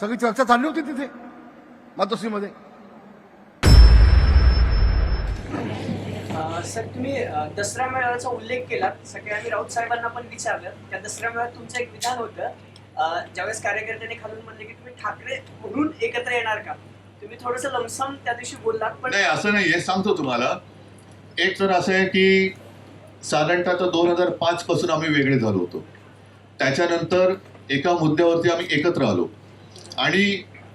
सगळी चर्चा चालली होती तिथे मातोश्रीमध्ये. सर तुम्ही दसरा मेळाव्याचा उल्लेख केला सकाळी आम्ही राऊत साहेबांना पण विचारलं. त्या दसरा मेळाव्यात तुमचं एक विधान होतं. अ, ज्यावेळेस कार्यकर्त्यांनी खालून म्हणले की तुम्ही ठाकरे म्हणून एकत्र येणार का? तुम्ही थोडस लमसम त्या दिवशी बोललात पण नाही असं नाही हे सांगतो तुम्हाला. एक तर असं आहे की साधारणतः तर दोन हजार पाच पासून आम्ही वेगळे झालो होतो. त्याच्यानंतर एका मुद्द्यावरती आम्ही एकत्र आलो. आणि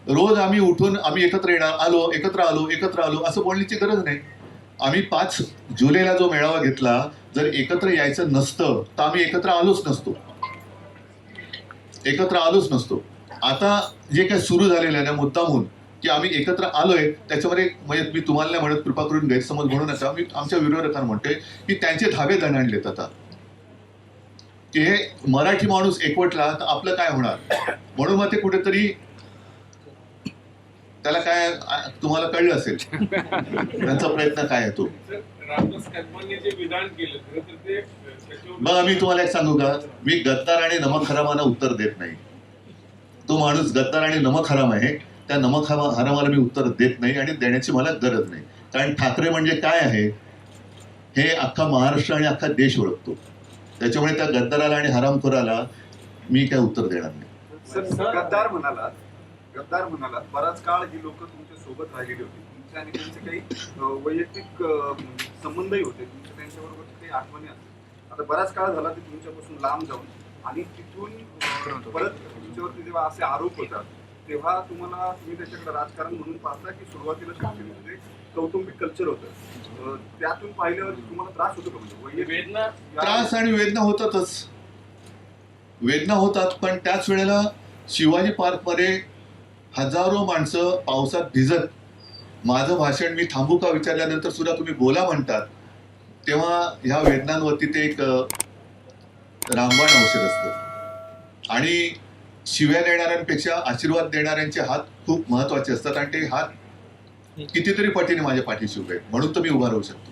रोज आम्ही उठून आम्ही एकत्र येणार आलो एकत्र आलो एकत्र आलो असं बोलण्याची गरज नाही. आम्ही पाच जुलैला जो मेळावा घेतला जर एकत्र यायचं नसतं तर आम्ही एकत्र आलोच नसतो. एकत्र आलोच नसतो. आता जे काय सुरू झालेलं आहे ना मुद्दामून की आम्ही एकत्र आलोय त्याच्यामध्ये म्हणजे मी तुम्हाला नाही म्हणत कृपा करून गैरसमज म्हणू नका. मी आमच्या विरोधकांना म्हणतोय की त्यांचे धावे दणाणलेत आता. की हे मराठी माणूस एकवटला तर आपलं काय होणार? म्हणून मग ते कुठेतरी त्याला काय तुम्हाला कळलं असेल. त्यांचा प्रयत्न काय येतो तो? मग मी तुम्हाला एक सांगू का? मी गद्दार आणि नमकहरामाना उत्तर देत नाही. तो माणूस गद्दार आणि नमक हराम आहे. त्या नमक हरामाला मी उत्तर देत नाही आणि देण्याची मला गरज नाही. कारण ठाकरे म्हणजे काय आहे? हे अख्खा महाराष्ट्र आणि अख्खा देश ओळखतो. त्याच्यामुळे त्या गद्दाराला आणि हरामखोराला मी काय उत्तर देणार नाही. सर गद्दार म्हणालात गद्दार म्हणालात बराच काळ ही लोक तुमच्यासोबत राहिलेली होती. तुमचे आणि त्यांचे काही वैयक्तिक संबंधही होते. तुमच्या त्यांच्याबरोबरच्या काही आठवणी असतात. आता बराच काळ झाला ते तुमच्यापासून लांब जाऊन. आणि तिथून परत तुमच्यावरती जेव्हा असे आरोप होतात तेव्हा तुम्हाला तुम्ही त्याच्याकडे राजकारण म्हणून पाहता की सुरुवातीला शिवसेनेमध्ये कौटुंबिक कल्चर होतं. त्यातून पाहिल्यावर तुम्हाला त्रास होतो का म्हणजे? वेदना त्रास आणि वेदना होतातच. वेदना होतात पण त्याच वेळेला शिवाजी पार्कमध्ये हजारो माणसं पावसात भिजत माझं भाषण मी थांबू का विचारल्यानंतर सुद्धा तुम्ही बोला म्हणतात. तेव्हा ह्या वेदनांवरती ते एक रामबाण औषध असतं. आणि शिव्या देणाऱ्यांपेक्षा आशीर्वाद देणाऱ्यांचे हात खूप महत्त्वाचे असतात आणि ते हात कितीतरी पटीने माझ्या पाठीशी उभे म्हणून तर मी उभा राहू शकतो.